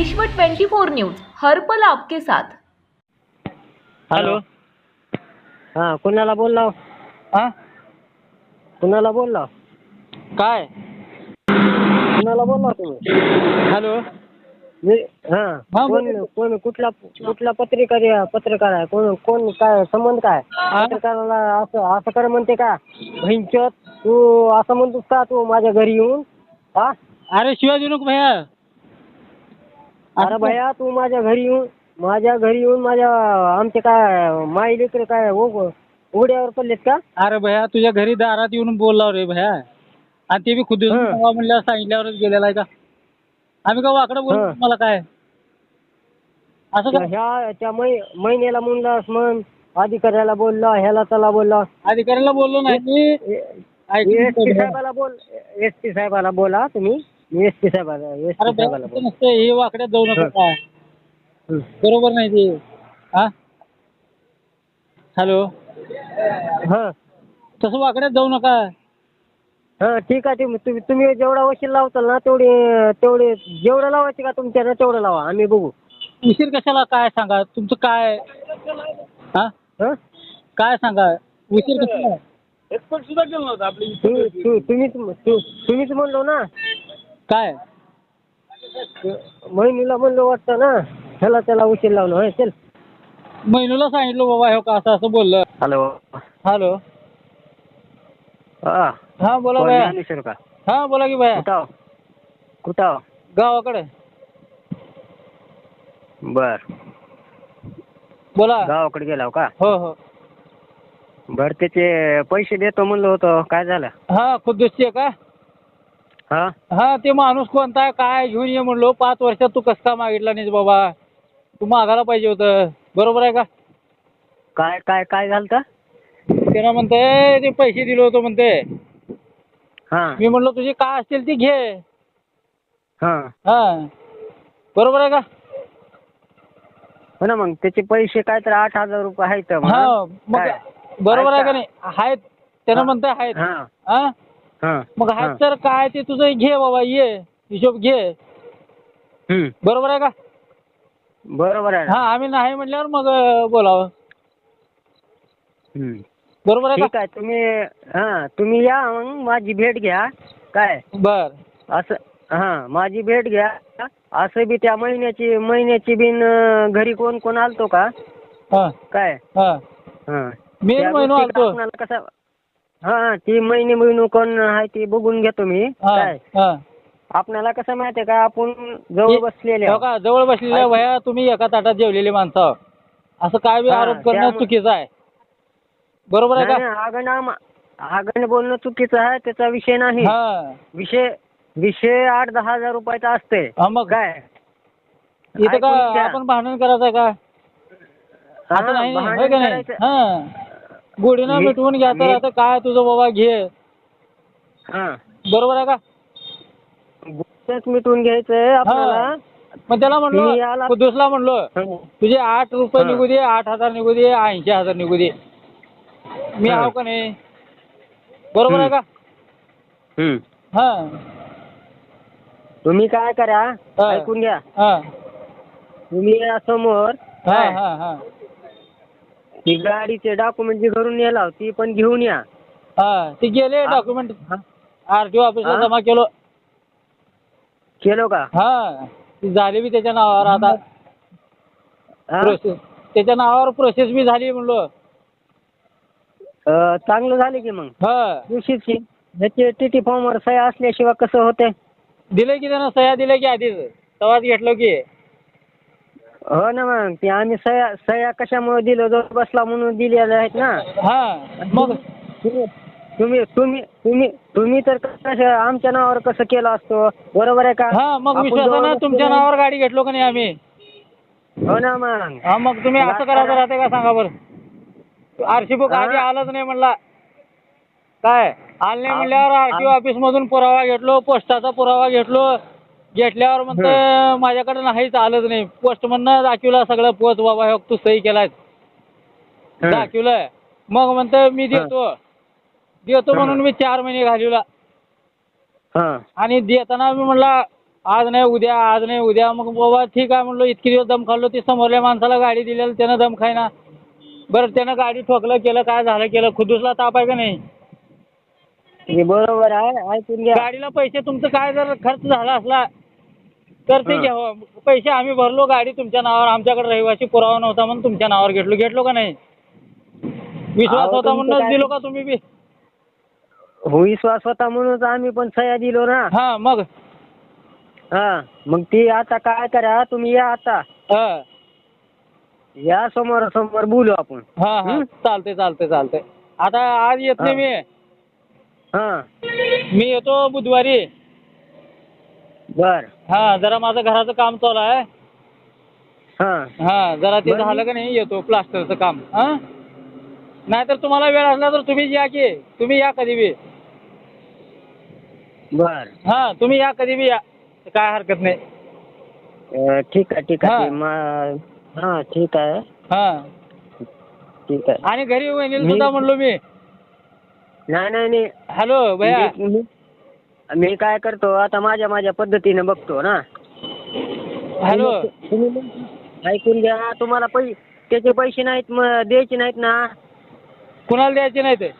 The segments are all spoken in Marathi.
विश्व 24 न्यूज हर्पल आपके साथ. हॅलो. हा कुणाला बोलला हा? कुणाला बोलला काय? कुणाला बोलला तुम्ही? हॅलो. मी हा हा, कोण बोला. कोण कुठला कुठला पत्रिकार पत्रकार आहे? कोण कोण काय संबंध काय? हा? पत्रकाराला असं असं कर म्हणते का? भैंचोत तू असं म्हणतोस का तू माझ्या घरी येऊन? हा? अरे शिवाजी नको भैया. अरे भैया तू माझ्या घरी येऊन माझ्या घरी येऊन माझ्या आमचे काय माई लेकर काय उघड्यावर पडलेत का? अरे भैया तुझ्या घरी दारात येऊन बोलला रे भैया. आणि ते बी खुद हा. म्हणल्यावर सांगितल्यावरच गेलेला आहे का? आम्ही का वाकडं बोलतो हा. मला काय? असं का? ह्या त्या मै महिन्याला म्हणलास म्हण अधिकाऱ्याला बोलला ह्याला त्याला बोलला. अधिकाऱ्याला बोललो नाही मी. ऐकून एस घेतो. साहेबाला बोल एस पी साहेबाला बोला तुम्ही. एस पी साहेबाला एस अरे पी भैया साहेबाला तसं बोल. नसतं हे वाकड्यात जाऊ नका हा. काय? हं. बरोबर नाही ते. हा? हॅलो? हा. तसं वाकड्यात जाऊ नका. हा ठीक आहे तुम्ही तुम्ही तुम्ही जेवढा वशील लावताल ना तेवढे तेवढे जेवढं लावायचे का तुमच्यानं तेवढं लावा आम्ही बघू. उशीर कशाला काय सांगा? तुमचं काय? हा? हा? काय सांगा? उशीर कशाला? तू- तुम्हीच तू- तुम्हीच म्हणलो ना. काय? महिनीला म्हणलो वाटतं ना ह्याला त्याला उशीर लावलं होय चल. महिनूला सांगितलं बाबा हो का असं असं बोललं? हॅलो हॅलो हा. हा बोला ज्ञानेश्वर का? हा बोला की बाया कुठं आहो? कुठं आहो? गावाकडे. बर. बोला. गावाकडे गेला हो का? हो हो. बर त्याचे पैसे देतो म्हणलं होतं. काय झालं? हा खुद्दूसची आहे का? हा? हा ते माणूस कोणता आहे काय घेऊन ये म्हणलो पाच वर्षात तू कसं का मागितला नाहीस बाबा? तू मागायला पाहिजे होतं. बरोबर आहे का? काय काय काय झालं तर त्यानं म्हणते ते पैसे दिले होतो म्हणते. हा. मी म्हणलो तुझी काय असतील ती घे. हा. हा. बरोबर आहे का? हो ना मग त्याचे पैसे काय तर आठ हजार रुपये आहेत. हा मग? बरोबर आहे का नाही? आहेत. त्यानं. म्हणते आहेत. हा? मग आहेत तर काय ते तुझं घे बाबा ये हिशोब घे. बरोबर आहे का? बरोबर आहे. हा आम्ही नाही म्हटल्यावर मग बोलावं. बरोबर आहे ठीक का आहे तुम्ही हा तुम्ही या मग माझी भेट घ्या. काय? बर. असं हा माझी भेट घ्या. असं बी त्या महिन्याची महिन्याची बिन अं, घरी कोण कोण आलतो का? हा. काय? हा. हा. मी त्या महिनो आलतो. आपणाला कसं हा ती महिने महिनो कोण आहे ते बघून घेतो मी. काय? हा. आपणाला कसं माहितीये का आपण जवळ बसलेले हो आहोत. का जवळ बसलेल्या भया तुम्ही एका ताटात जेवलेली माणसं. आहो. असं काय बी हा, आरोप करणं त्यामुळे- चुकीचं आहे. बरोबर आहे नाही, का नाही, आम- आगण बोलणं चुकीचं आहे त्याचा विषय नाही. हा. विषय विषय आठ दहा हजार रुपयाचा असते हा मग? काय? इथं ऐकून का घ्या. आपण भांडण करायचं आहे का? हा, असं नाही भांडण होय का नाही? करायचं. हा. गोडीनं मी- मिटवून घ्या तर मी- आता काय तुझं बाबा घे. हा. बरोबर आहे का? गुप्तच मिटून घ्यायचंय आपल्याला. मग त्याला म्हणलो कुद्दूसला म्हणलो हं. तुझे आठ रुपये हा. निघू दे आठ हजार निघू दे ऐंशी हजार निघू दे मी हा. आहो का नाही? बरोबर आहे का? हं. हा. तुम्ही काय करा हा. ऐकून घ्या. हा. तुम्ही या समोर. हा काय हा हा. ती गाडीचे डॉक्युमेंट जी घरून नेला ती पण घेऊन या. हा ते गेले. डॉक्युमेंट हा. आर टी ओ ऑफिसला हा? जमा केलो. केलो का? हा ती झाली बी त्याच्या नावावर आता. हा? प्रोसेस त्याच्या नावावर प्रोसेस बी झाली म्हणलो. अं, चांगलं झालं की मग. हा. दिवशीची ह्याचे टी टी फॉर्मवर सह्या असल्याशिवाय कसं होते दिले की त्यानं सह्या दिल्या की आधीच. तेव्हाच घेतलो की. हो ना मग. ते आम्ही सह्या सह्या कशामुळे दिलो? जो बसला म्हणून दिलेल्या आहेत ना. हा मग? तुम्ही तुम्ही तुम्ही तुम्ही तुम्ही तर कसं आमच्या नावावर कसं केलं असतो? बरोबर आहे का? हा मग आपण विश्वासानं तुमच्या नावावर गाडी घेतलो का नाही आम्ही? हो ना मग. हा मग तुम्ही असं करायचं राहते का सांगा बरं? आरशी बुक हा? आधी आलंच नाही म्हणला. काय? आलं नाही म्हणल्यावर आरटीओ ऑफिस मधून पुरावा घेतलो पोस्टाचा पुरावा घेतलो घेतल्यावर म्हणतं माझ्याकडे नाहीच आलंच नाही. पोस्ट म्हणणं दाखवला सगळं पोच बाबा हे तू सही केलाय हं. दाखवलंय मग म्हणतं मी देतो. देतो म्हणून मी चार महिने घालवला. हा. आणि देताना मी म्हणला आज नाही उद्या आज नाही उद्या. मग बाबा ठीक आहे म्हणलो इतके दिवस दम खाल्लो ते समोरल्या माणसाला गाडी दिलेलं त्यानं दम खायना बरं त्यानं गाडी ठोकलं केलं काय झालं केलं खुदूसला ताप आहे का नाही? बरोबर आहे ऐकून घ्या. गाडीला पैसे तुमचं काय जर खर्च झाला असला तर ते हां. घ्यावं पैसे आम्ही भरलो गाडी तुमच्या नावावर आमच्याकडे रहिवासी पुरावा नव्हता म्हणून तुमच्या नावावर घेतलो. घेतलो का नाही? विश्वास अहो, होता तुमचं म्हणूनच काय- दिलो का तुम्ही बी? हो विश्वास होता म्हणूनच आम्ही पण सह्या दिलो ना. हा मग? हा मग ती आता काय करा तुम्ही या आता. हा. या समोर समोर बोलू आपण. हा हा. हं? चालते चालते चालते आता आज येत नाही मी. हा. मी येतो बुधवारी. बर. हा जरा माझं घराचं काम चालू आहे. हा. हा जरा ते बरं. झालं का नाही येतो प्लास्टरचं काम. हा? नाहीतर तुम्हाला वेळ असला तर तुम्ही या की तुम्ही या कधी बी. बर. हा तुम्ही या कधी बी या. काय हरकत नाही. अं, ठीक आहे ठीक हा. आहे हा ठीक आहे. हा. ठीक आहे. आणि घरी वहिनीला मी- सुद्धा म्हणलो मी. नाही नाही नाही. हॅलो भैया. मी मी- मी काय करतो आता माझ्या माझ्या पद्धतीने बघतो ना. हॅलो. तुम्ही- ऐकून घ्या तुम्हाला पै त्याचे पैसे नाहीत मग द्यायचे नाहीत ना. कुणाला द्यायचे नाही ते?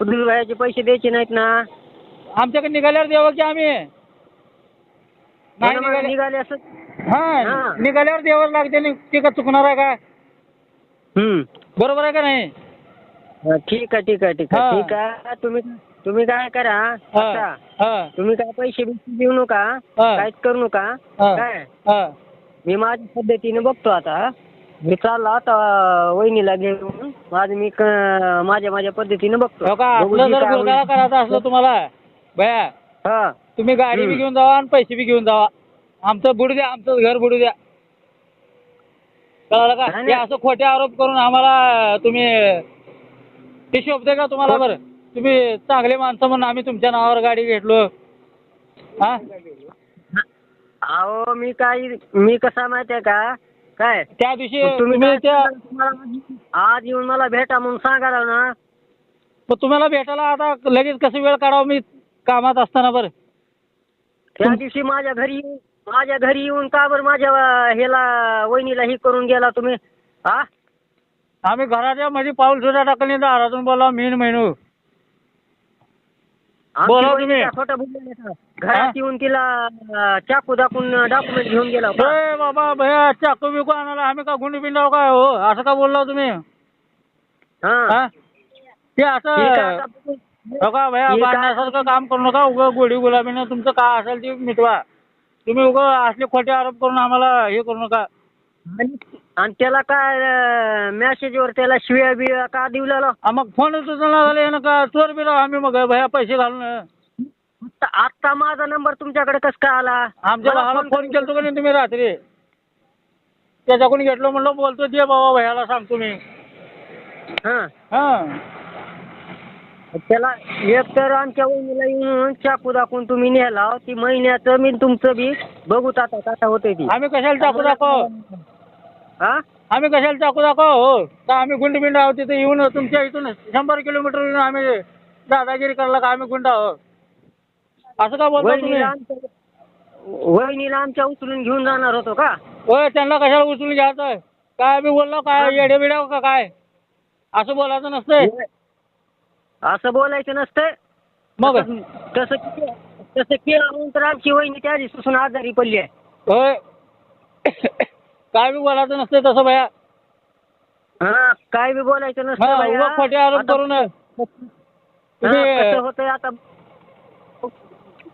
वयाचे पैसे द्यायचे नाहीत ना. आमच्याकडे निघाल्यावर द्यावं की आम्ही. नाही निघाले निघाले असं हा हा. निघाल्यावर द्यावं लागते नि- ते का चुकणार आहे का? हम्म. बरोबर आहे का नाही? हा, ठीक आहे ठीक आहे ठीक हा. आहे ठीक आहे. तुम्ही तुम्ही काय करा आता तुम्ही काय पैसे बिसे देऊ नका. काहीच करू नका. काय मी माझ्या पद्धतीने बघतो आता मी चाललो आता वहिनीला घेऊन माझं मी क- माझ्या माझ्या पद्धतीने बघतो हो का बघू असलं जी जर काय गुरगाळा होईल. करायचं असलं तुम्हाला भया हा तुम्ही गाडी बी हम्म. घेऊन जावा आणि पैसे बी घेऊन जावा आमचं बुडू द्या आमचं घर बुडू द्या कळलं का नाही, हे नाही. असं खोटे आरोप करून आम्हाला तुम्ही ते शोभते का तुम्हाला बरं तुम्ही चांगले माणसं म्हणून आम्ही तुमच्या नावावर गाडी घेतलो. हा? अहो मी काय मी कसा माहितीये का? काय? त्या दिवशी तुम्ही त्या आज येऊन मला भेटा म्हणून सांगा ना. मग तुम्हाला भेटायला आता लगेच कसं वेळ काढावा मी कामात असताना बरं? त्या दिवशी माझ्या घरी येऊन माझ्या घरी येऊन का बरं माझ्या अं, ह्याला वहिनीला ही करून गेला तुम्ही? हा? आम्ही घराच्या मध्ये पाऊल सुद्धा टाकले दारातून बोला मीन महिनू बोला तुम्ही. खोटं? घरात येऊन तिला चाकू दाखवून डॉक्युमेंट घेऊन गेला होता. ए बाबा भैया चाकू बिकू आणायला आम्ही का गुंडी पिंडाव काय हो असं का बोलला तुम्ही हा हा ते असं ठीक आहे, आता हो का भैया ठीक आहे. बांधण्यासारखं काम करू नका उगं गोडी गुलाबीनं तुमचं काय असेल ते मिटवा तुम्ही उगं असले खोटे आरोप करून आम्हाला हे करू नका आणि- आणि त्याला काय मेसेजवर त्याला शिव्या बिव्या का आ, मग फोन उचलला झाले का चोर बिरा आम्ही मग भैया पैसे घालून. आत्ता आत्ता माझा नंबर तुमच्याकडे कसं काय आला? आमच्या मला भावाला फोन केलतो का नाही तुम्ही रात्री? त्याच्याकडून घेतलो म्हणलं बोलतो दे बाबा भैयाला सांगतो मी. हा. हा. त्याला एक तर आमच्या वहिनीला येऊन चाकू दाखवून तुम्ही नेला ती महिन्याचं मी तुमचं बी. बघूत आता काय होतंय ती. आम्ही कशाला चाकू दाखव हा? आम्ही कशाला चाकू दाखव हो. तर आम्ही गुंड बिंड आहोत तिथे? येऊन तुमच्या इथून शंभर किलोमीटर येऊन आम्ही दादागिरी करायला का आम्ही गुंड आहोत? असं का बोलता तुम्ही? वहिनीला आमच्या वहिनीला आमच्या उचलून घेऊन जाणार होतो का? होय त्यांना कशाला उचलून घ्यायचं? काय मी बोललो? काय येडे बिड्या का काय? असं बोलायचं नसतंय. असं बोलायचं नसतंय. मग? तसं के- तसं केलं म्हणून तर आमची वहिनी त्या दिवसापासून आजारी पडली आहे. होय. काय बी बोलायचं नसतंय तसं भया. हा काय बी बोलायचं हा नसतं. उगा खोटे आरोप आता- करून हा, कसं तुम्ही होतंय आता?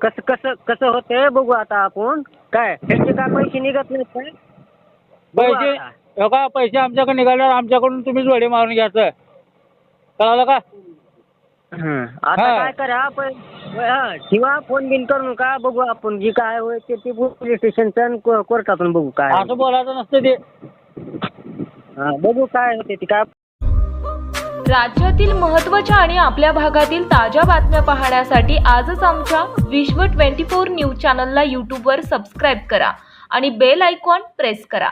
कसं कसं कसं होतंय बघू आता आपण. काय त्यांचे काय पैसे निघत नाहीत काय? बघू पैसे आता. हो का पैसे आमच्याकडे निघाल्यावर आमच्याकडून तुम्ही जोडे मारून घ्यायचं. कळालं का? हं. आता हा. काय करा पण हा, ठेवा फोन बिन करू नका बघू आपण जी काय होय ते ते पोलीस स्टेशनचं आणि को- कोर्टातून बघू काय असं बोलायचं नसतं ते. हा, बघू काय होते ते काय राज्यातील महत्त्वाच्या आणि आपल्या भागातील ताज्या बातम्या पाहण्यासाठी आजच आमच्या विश्व 24 न्यूज चॅनलला यूट्यूबवर सबस्क्राईब करा आणि बेल आयकॉन प्रेस करा.